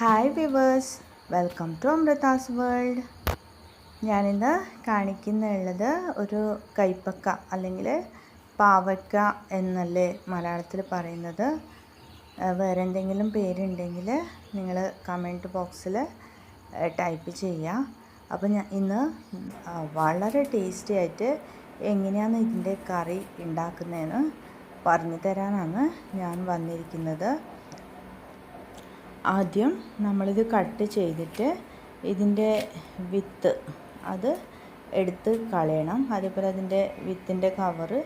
Hi viewers welcome to Amritha's world ഞാനിന്ന് കാണിക്കുന്നുള്ളത് ഒരു കൈപ്പക്ക അല്ലെങ്കിൽ പാവക്ക എന്നല്ലേ മലയാളത്തിൽ പറയുന്നത്. വേറെ എന്തെങ്കിലും പേരുണ്ടെങ്കിൽ നിങ്ങൾ കമന്റ് ബോക്സിൽ ടൈപ്പ് ചെയ്യുക അപ്പോൾ ഞാൻ ഇന്ന് വളരെ ടേസ്റ്റി ആയിട്ട് എങ്ങനെയാണ് ഇതിന്റെ കറി ഉണ്ടാക്കുന്നതെന്ന് പറഞ്ഞു തരാനാണ് ഞാൻ വന്നിരിക്കുന്നത്. ആദ്യം നമ്മളിത് കട്ട് ചെയ്തിട്ട് ഇതിന്റെ വിത്ത് അത് എടുത്ത് കളയണം. അതേപോലെ അതിന്റെ വിത്തിന്റെ കവറ്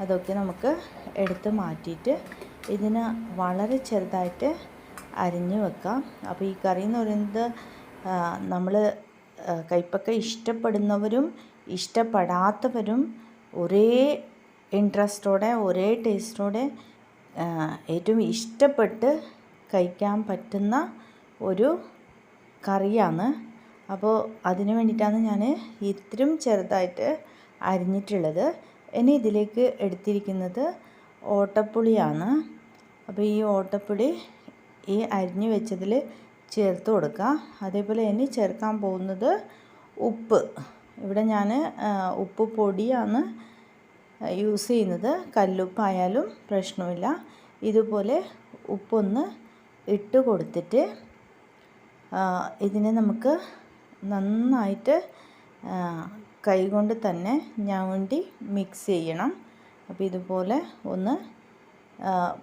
അതൊക്കെ നമുക്ക് എടുത്ത് മാറ്റിയിട്ട് ഇതിന് വളരെ ചെറുതായിട്ട് അരിഞ്ഞ് വെക്കാം. അപ്പോൾ ഈ കറി എന്ന് പറയുന്നത് നമ്മൾ കൈപ്പക്ക ഇഷ്ടപ്പെടുന്നവരും ഇഷ്ടപ്പെടാത്തവരും ഒരേ ഇൻട്രസ്റ്റോടെ ഒരേ ടേസ്റ്റോടെ ഏറ്റവും ഇഷ്ടപ്പെട്ട് കഴിക്കാൻ പറ്റുന്ന ഒരു കറിയാണ്. അപ്പോൾ അതിന് വേണ്ടിയിട്ടാണ് ഞാൻ ഇത്രയും ചെറുതായിട്ട് അരിഞ്ഞിട്ടുള്ളത്. ഇനി ഇതിലേക്ക് എടുത്തിരിക്കുന്നത് ഓട്ടപ്പുളിയാണ്. അപ്പോൾ ഈ ഓട്ടപ്പുളി ഈ അരിഞ്ഞു വെച്ചതിൽ ചേർത്ത് കൊടുക്കുക. അതേപോലെ ഇനി ചേർക്കാൻ പോകുന്നത് ഉപ്പ്. ഇവിടെ ഞാൻ ഉപ്പ് പൊടിയാണ് യൂസ് ചെയ്യുന്നത്. കല്ലുപ്പായാലും പ്രശ്നമില്ല. ഇതുപോലെ ഉപ്പൊന്ന് ഇട്ട് കൊടുത്തിട്ട് ഇതിനെ നമുക്ക് നന്നായിട്ട് കൈകൊണ്ട് തന്നെ ഞവണ്ടി മിക്സ് ചെയ്യണം. അപ്പോൾ ഇതുപോലെ ഒന്ന്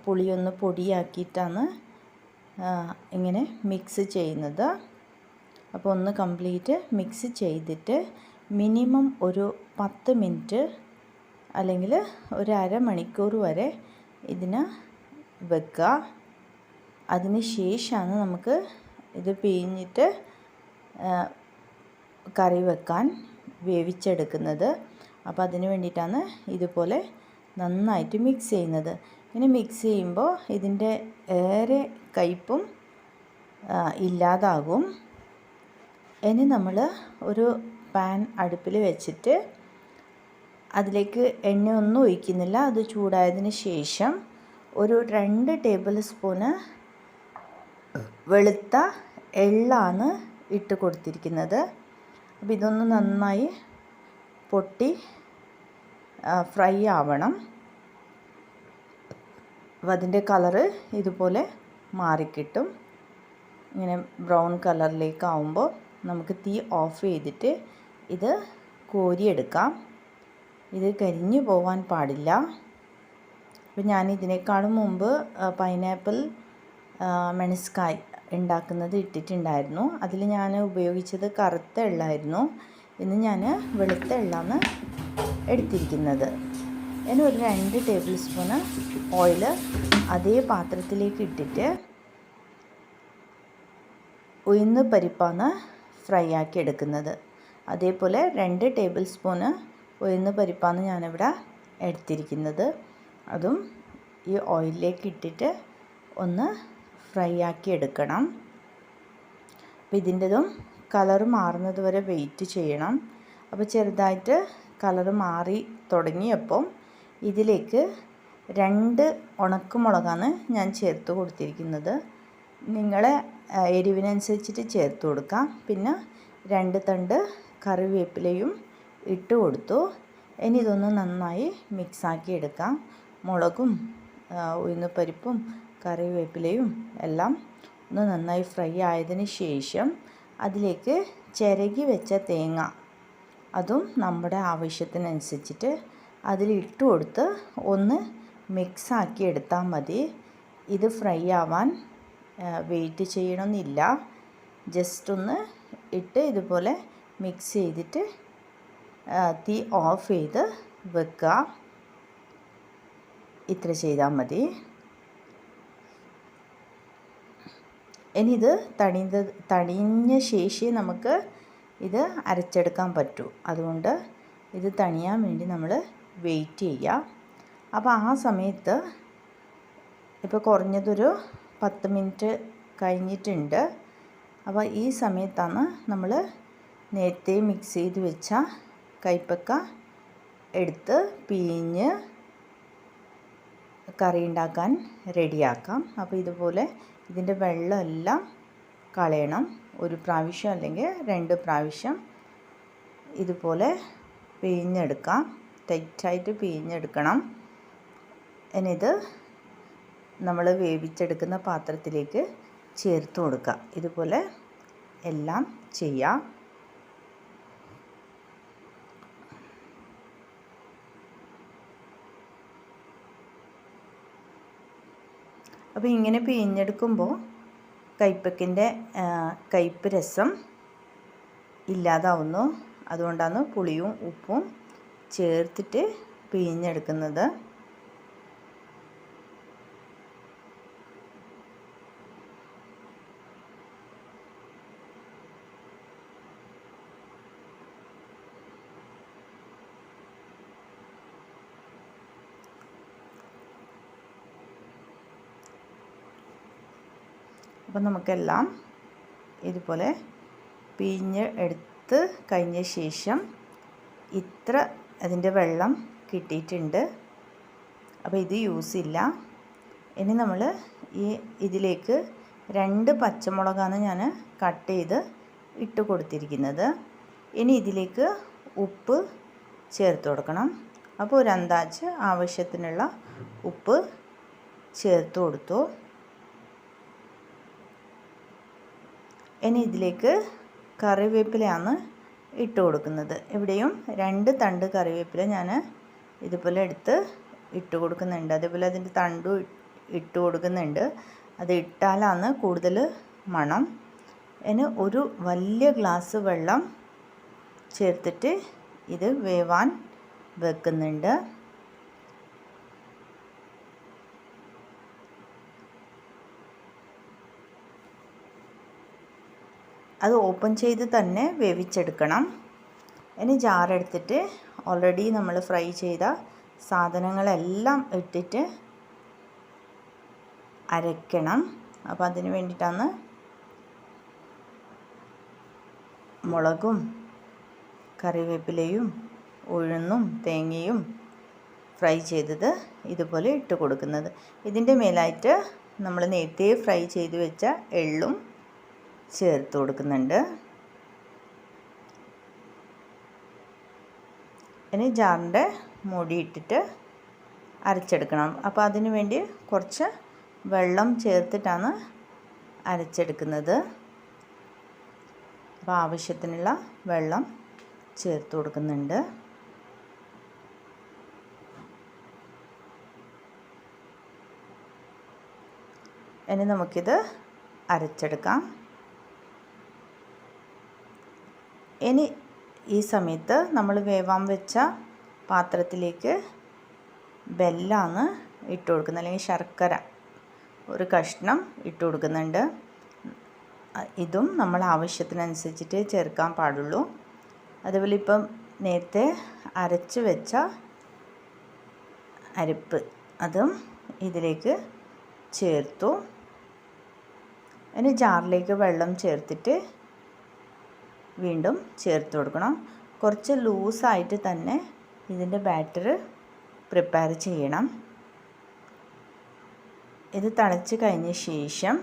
പുളിയൊന്ന് പൊടിയാക്കിയിട്ടാണ് ഇങ്ങനെ മിക്സ് ചെയ്യുന്നത്. അപ്പോൾ ഒന്ന് കംപ്ലീറ്റ് മിക്സ് ചെയ്തിട്ട് മിനിമം ഒരു പത്ത് മിനിറ്റ് അല്ലെങ്കിൽ ഒരു അരമണിക്കൂർ വരെ ഇതിന് വെക്കുക. അതിന് ശേഷമാണ് നമുക്ക് ഇത് പിഴിഞ്ഞിട്ട് കറി വെക്കാൻ വേവിച്ചെടുക്കുന്നത്. അപ്പോൾ അതിന് വേണ്ടിയിട്ടാണ് ഇതുപോലെ നന്നായിട്ട് മിക്സ് ചെയ്യുന്നത്. ഇങ്ങനെ മിക്സ് ചെയ്യുമ്പോൾ ഇതിന്റെ ഏറെ കയ്പും ഇല്ലാതാകും. ഇനി നമ്മൾ ഒരു പാൻ അടുപ്പിൽ വെച്ചിട്ട് അതിലേക്ക് എണ്ണ ഒന്നും ഒഴിക്കുന്നില്ല. അത് ചൂടായതിന് ശേഷം ഒരു രണ്ട് ടേബിൾ സ്പൂണ് വെളുത്ത എള്ളാണ് ഇട്ട് കൊടുത്തിരിക്കുന്നത്. അപ്പോൾ ഇതൊന്ന് നന്നായി പൊട്ടി ഫ്രൈ ആവണം. അപ്പോൾ അതിന്റെ കളറ് ഇതുപോലെ മാറിക്കിട്ടും. ഇങ്ങനെ ബ്രൗൺ കളറിലേക്ക് ആവുമ്പോൾ നമുക്ക് തീ ഓഫ് ചെയ്തിട്ട് ഇത് കോരിയെടുക്കാം. ഇത് കരിഞ്ഞു പോവാൻ പാടില്ല. അപ്പോൾ ഞാൻ ഇതിനേക്കാളും മുമ്പ് പൈനാപ്പിൾ മെണസ്കായ് ഉണ്ടാക്കുന്നത് ഇട്ടിട്ടുണ്ടായിരുന്നു. അതിൽ ഞാൻ ഉപയോഗിച്ചത് കറുത്ത എള്ളായിരുന്നു. ഇന്ന് ഞാൻ വെളുത്ത എള്ളാണ് എടുത്തിരിക്കുന്നത്. ഇനി ഒരു രണ്ട് ടേബിൾ സ്പൂണ് ഓയിൽ അതേ പാത്രത്തിലേക്ക് ഇട്ടിട്ട് ഉയർന്ന് പരിപ്പാണ് ഫ്രൈ ആക്കി എടുക്കുന്നത്. അതേപോലെ രണ്ട് ടേബിൾ സ്പൂണ് ഉയർന്ന് പരിപ്പാണ് ഞാനിവിടെ എടുത്തിരിക്കുന്നത്. അതും ഈ ഓയിലിലേക്ക് ഇട്ടിട്ട് ഒന്ന് ഫ്രൈ ആക്കി എടുക്കണം. അപ്പോൾ ഇതിന്റെതും കളർ മാറുന്നത് വരെ വെയിറ്റ് ചെയ്യണം. അപ്പോൾ ചെറുതായിട്ട് കളർ മാറി തുടങ്ങിയപ്പം ഇതിലേക്ക് രണ്ട് ഉണക്കമുളകാണ് ഞാൻ ചേർത്ത് കൊടുത്തിരിക്കുന്നത്. നിങ്ങളെ എരിവിനനുസരിച്ചിട്ട് ചേർത്ത് കൊടുക്കാം. പിന്നെ രണ്ട് തണ്ട് കറിവേപ്പിലയും ഇട്ട് കൊടുത്തു. ഇനി ഇതൊന്ന് നന്നായി മിക്സാക്കി എടുക്കാം. മുളകും ഉഴുന്നുപരിപ്പും കറിവേപ്പിലയും എല്ലാം ഒന്ന് നന്നായി ഫ്രൈ ആയതിന് ശേഷം അതിലേക്ക് ചിരകി വെച്ച തേങ്ങ. അതും നമ്മുടെ ആവശ്യത്തിനനുസരിച്ചിട്ട് അതിലിട്ട് കൊടുത്ത് ഒന്ന് മിക്സാക്കി എടുത്താൽ മതി. ഇത് ഫ്രൈ ആവാൻ വെയിറ്റ് ചെയ്യണമെന്നില്ല ജസ്റ്റ് ഒന്ന് ഇട്ട് ഇതുപോലെ മിക്സ് ചെയ്തിട്ട് തീ ഓഫ് ചെയ്ത് വെക്കുക. ഇത്ര ചെയ്താൽ മതി. ഇനി ഇത് തണിത തണിഞ്ഞ ശേഷി നമുക്ക് ഇത് അരച്ചെടുക്കാൻ പറ്റൂ. അതുകൊണ്ട് ഇത് തണിയാൻ വേണ്ടി നമ്മൾ വെയിറ്റ് ചെയ്യുക അപ്പോൾ ആ സമയത്ത് ഇപ്പോൾ കുറഞ്ഞതൊരു പത്ത് മിനിറ്റ് കഴിഞ്ഞിട്ടുണ്ട്. അപ്പോൾ ഈ സമയത്താണ് നമ്മൾ നേരത്തെ മിക്സ് ചെയ്ത് വെച്ച കൈപ്പക്ക എടുത്ത് പിഴിഞ്ഞ് കറി ഉണ്ടാക്കാൻ റെഡിയാക്കാം അപ്പോൾ ഇതുപോലെ ഇതിന്റെ വെള്ളമെല്ലാം കളയണം. ഒരു പ്രാവശ്യം അല്ലെങ്കിൽ രണ്ട് പ്രാവശ്യം ഇതുപോലെ പിഴിഞ്ഞെടുക്കാം. ടൈറ്റായിട്ട് പിഴിഞ്ഞെടുക്കണം. ഇനിയിത് നമ്മൾ വേവിച്ചെടുക്കുന്ന പാത്രത്തിലേക്ക് ചേർത്ത് കൊടുക്കുക. ഇതുപോലെ എല്ലാം ചെയ്യാം. അപ്പോൾ ഇങ്ങനെ പിഴിഞ്ഞെടുക്കുമ്പോൾ കയ്പ്പക്കിന്റെ കയ്പ്പ് രസം ഇല്ലാതാവുന്നു. അതുകൊണ്ടാണ് പുളിയും ഉപ്പും ചേർത്തിട്ട് പിഴിഞ്ഞെടുക്കുന്നത്. അപ്പം നമുക്കെല്ലാം ഇതുപോലെ പിഴിഞ്ഞ് എടുത്ത് കഴിഞ്ഞ ശേഷം ഇത്ര അതിന്റെ വെള്ളം കിട്ടിയിട്ടുണ്ട്. അപ്പോൾ ഇത് യൂസ് ഇല്ല. ഇനി നമ്മൾ ഈ ഇതിലേക്ക് രണ്ട് പച്ചമുളകാണ് ഞാൻ കട്ട് ചെയ്ത് ഇട്ട് കൊടുത്തിരിക്കുന്നത്. ഇനി ഇതിലേക്ക് ഉപ്പ് ചേർത്ത് കൊടുക്കണം. അപ്പോൾ ഒരു അന്താച്ച് ആവശ്യത്തിനുള്ള ഉപ്പ് ചേർത്ത് കൊടുത്തു. ഇനി ഇതിലേക്ക് കറിവേപ്പിലയാണ് ഇട്ട് കൊടുക്കുന്നത്. ഇവിടെയും രണ്ട് തണ്ട് കറിവേപ്പില ഞാൻ ഇതുപോലെ എടുത്ത് ഇട്ട് കൊടുക്കുന്നുണ്ട്. അതേപോലെ അതിന്റെ തണ്ടും ഇട്ട് കൊടുക്കുന്നുണ്ട്. അത് ഇട്ടാലാണ് കൂടുതൽ മണം. ഇനി ഒരു വലിയ ഗ്ലാസ് വെള്ളം ചേർത്തിട്ട് ഇത് വേവാൻ വെക്കുന്നുണ്ട്. അത് ഓപ്പൺ ചെയ്ത് തന്നെ വേവിച്ചെടുക്കണം. ഇനി ജാറെടുത്തിട്ട് ഓൾറെഡി നമ്മൾ ഫ്രൈ ചെയ്ത സാധനങ്ങളെല്ലാം ഇട്ടിട്ട് അരയ്ക്കണം. അപ്പോൾ അതിന് വേണ്ടിയിട്ടാണ് മുളകും കറിവേപ്പിലയും ഉഴുന്നും തേങ്ങയും ഫ്രൈ ചെയ്തത് ഇതുപോലെ ഇട്ട് കൊടുക്കുന്നത്. ഇതിന്റെ മേലായിട്ട് നമ്മൾ നേരത്തെ ഫ്രൈ ചെയ്ത് വെച്ച എള്ളും ചേർത്ത് കൊടുക്കുന്നുണ്ട്. ഇനി ജാറിന്റെ മൂടി ഇട്ടിട്ട് അരച്ചെടുക്കണം. അപ്പോൾ അതിന് വേണ്ടി കുറച്ച് വെള്ളം ചേർത്തിട്ടാണ് അരച്ചെടുക്കുന്നത്. അപ്പോൾ ആവശ്യത്തിനുള്ള വെള്ളം ചേർത്ത് കൊടുക്കുന്നുണ്ട്. ഇനി നമുക്കിത് അരച്ചെടുക്കാം. ഇനി ഈ സമയത്ത് നമ്മൾ വേവാൻ വെച്ച പാത്രത്തിലേക്ക് ബെല്ലാണ് ഇട്ട് കൊടുക്കുന്നത് അല്ലെങ്കിൽ ശർക്കര ഒരു കഷ്ണം ഇട്ട് കൊടുക്കുന്നുണ്ട്. ഇതും നമ്മൾ ആവശ്യത്തിനനുസരിച്ചിട്ട് ചേർക്കാൻ പാടുള്ളൂ. അതുപോലെ ഇപ്പം നേരത്തെ അരച്ച് വെച്ച അരിപ്പ് അതും ഇതിലേക്ക് ചേർത്തു. അതിന് ജാറിലേക്ക് വെള്ളം ചേർത്തിട്ട് വീണ്ടും ചേർത്ത് കൊടുക്കണം. കുറച്ച് ലൂസായിട്ട് തന്നെ ഇതിന്റെ ബാറ്റർ പ്രിപ്പയർ ചെയ്യണം. ഇത് തണച്ച് കഴിഞ്ഞ ശേഷം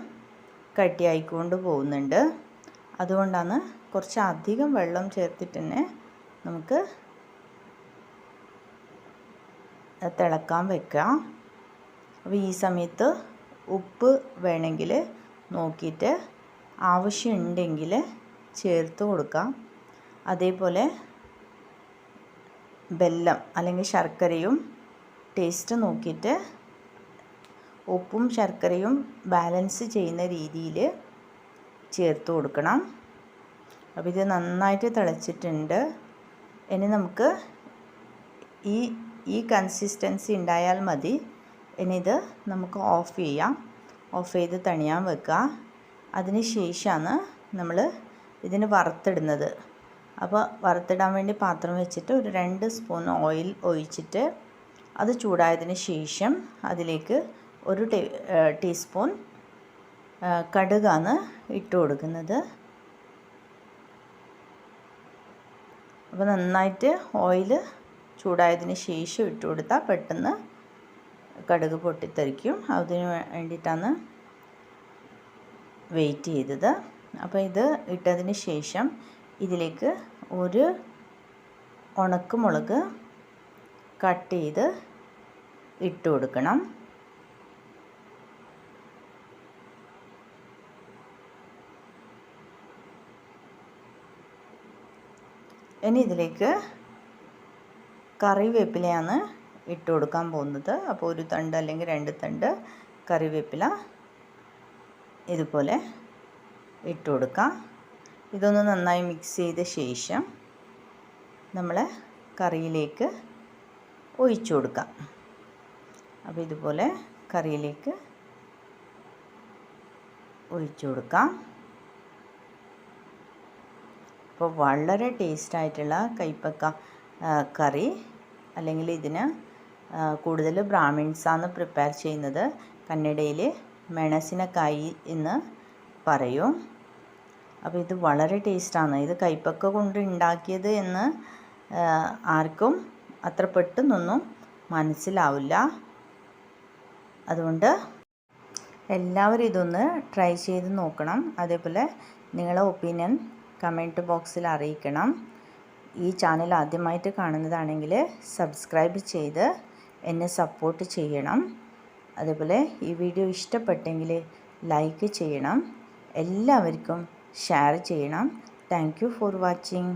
കട്ടിയായിക്കൊണ്ട് പോകുന്നുണ്ട്. അതുകൊണ്ടാണ് കുറച്ച് അധികം വെള്ളം ചേർത്തിട്ട് തന്നെ നമുക്ക് തിളക്കാൻ വെക്കാം അപ്പോൾ ഈ സമയത്ത് ഉപ്പ് വേണമെങ്കിൽ നോക്കിയിട്ട് ആവശ്യമുണ്ടെങ്കിൽ ചേർത്ത് കൊടുക്കാം. അതേപോലെ ബെല്ലം അല്ലെങ്കിൽ ശർക്കരയും ടേസ്റ്റ് നോക്കിയിട്ട് ഉപ്പും ശർക്കരയും ബാലൻസ് ചെയ്യുന്ന രീതിയിൽ ചേർത്ത് കൊടുക്കണം. അപ്പോൾ ഇത് നന്നായിട്ട് തിളച്ചിട്ടുണ്ട്. ഇനി നമുക്ക് ഈ ഈ കൺസിസ്റ്റൻസി ഉണ്ടായാൽ മതി. ഇനി ഇത് നമുക്ക് ഓഫ് ചെയ്യാം. ഓഫ് ചെയ്ത് തണിയാൻ വെക്കുക. അതിന് ശേഷമാണ് നമ്മൾ ഇതിന് വറുത്തിടുന്നത്. അപ്പോൾ വറുത്തിടാൻ വേണ്ടി പാത്രം വെച്ചിട്ട് ഒരു രണ്ട് സ്പൂൺ ഓയിൽ ഒഴിച്ചിട്ട് അത് ചൂടായതിന് ശേഷം അതിലേക്ക് ഒരു ടീസ്പൂൺ കടുകാണ് ഇട്ട് കൊടുക്കുന്നത്. അപ്പോൾ നന്നായിട്ട് ഓയിൽ ചൂടായതിന് ശേഷം ഇട്ട് കൊടുത്താൽ പെട്ടെന്ന് കടുക് പൊട്ടിത്തെറിക്കും. അതിന് വേണ്ടിയിട്ടാണ് വെയിറ്റ് ചെയ്തത്. അപ്പോൾ ഇത് ഇട്ടതിന് ശേഷം ഇതിലേക്ക് ഒരു ഉണക്കമുളക് കട്ട് ചെയ്ത് ഇട്ട് കൊടുക്കണം. ഇനി ഇതിലേക്ക് കറിവേപ്പിലയാണ് ഇട്ട് കൊടുക്കാൻ പോകുന്നത്. അപ്പോൾ ഒരു തണ്ട് അല്ലെങ്കിൽ രണ്ട് തണ്ട് കറിവേപ്പില ഇതുപോലെ ഇട്ട് കൊടുക്കാം. ഇതൊന്ന് നന്നായി മിക്സ് ചെയ്ത ശേഷം നമ്മൾ കറിയിലേക്ക് ഒഴിച്ചു കൊടുക്കാം. അപ്പോൾ ഇതുപോലെ കറിയിലേക്ക് ഒഴിച്ചു കൊടുക്കാം. അപ്പോൾ വളരെ ടേസ്റ്റായിട്ടുള്ള കൈപ്പക്ക കറി അല്ലെങ്കിൽ ഇതിന് കൂടുതൽ ബ്രാഹ്മിൺസാണ് പ്രിപ്പയർ ചെയ്യുന്നത് കന്നഡയിൽ മെണസിനക്കായി എന്ന് പറയും. അപ്പോൾ ഇത് വളരെ ടേസ്റ്റാണ്. ഇത് കൈപ്പക്ക കൊണ്ട് ഉണ്ടാക്കിയത് എന്ന് ആർക്കും അത്ര പെട്ടെന്നൊന്നും മനസ്സിലാവില്ല. അതുകൊണ്ട് എല്ലാവരും ഇതൊന്ന് ട്രൈ ചെയ്ത് നോക്കണം. അതേപോലെ നിങ്ങളെ ഒപ്പീനിയൻ കമന്റ് ബോക്സിൽ അറിയിക്കണം. ഈ ചാനൽ ആദ്യമായിട്ട് കാണുന്നതാണെങ്കിൽ സബ്സ്ക്രൈബ് ചെയ്ത് എന്നെ സപ്പോർട്ട് ചെയ്യണം. അതേപോലെ ഈ വീഡിയോ ഇഷ്ടപ്പെട്ടെങ്കിൽ ലൈക്ക് ചെയ്യണം. എല്ലാവർക്കും ഷെയർ ചെയ്യണം താങ്ക് ഫോർ വാച്ചിങ്